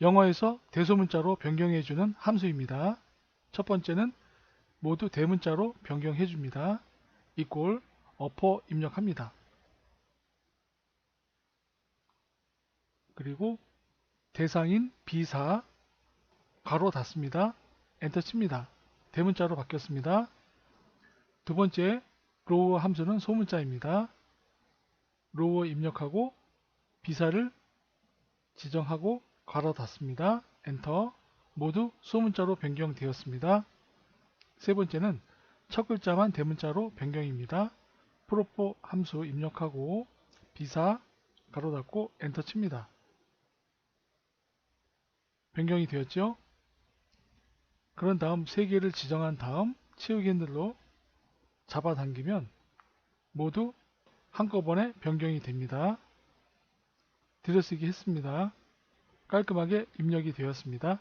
영어에서 대소문자로 변경해주는 함수입니다. 첫 번째는 모두 대문자로 변경해줍니다. 이꼴 어퍼 입력합니다. 그리고 대상인 비사 가로 닫습니다. 엔터 칩니다. 대문자로 바뀌었습니다. 두 번째 로우 함수는 소문자입니다. 로우 입력하고 비사를 지정하고 가로 닫습니다. 엔터 모두 소문자로 변경되었습니다. 세 번째는 첫 글자만 대문자로 변경입니다. 프로포 함수 입력하고 비사 가로 닫고 엔터 칩니다. 변경이 되었죠? 그런 다음 세 개를 지정한 다음 치우기 핸들로 잡아당기면 모두 한꺼번에 변경이 됩니다. 들여쓰기 했습니다. 깔끔하게 입력이 되었습니다.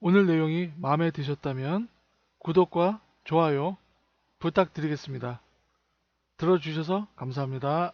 오늘 내용이 마음에 드셨다면 구독과 좋아요 부탁드리겠습니다. 들어주셔서 감사합니다.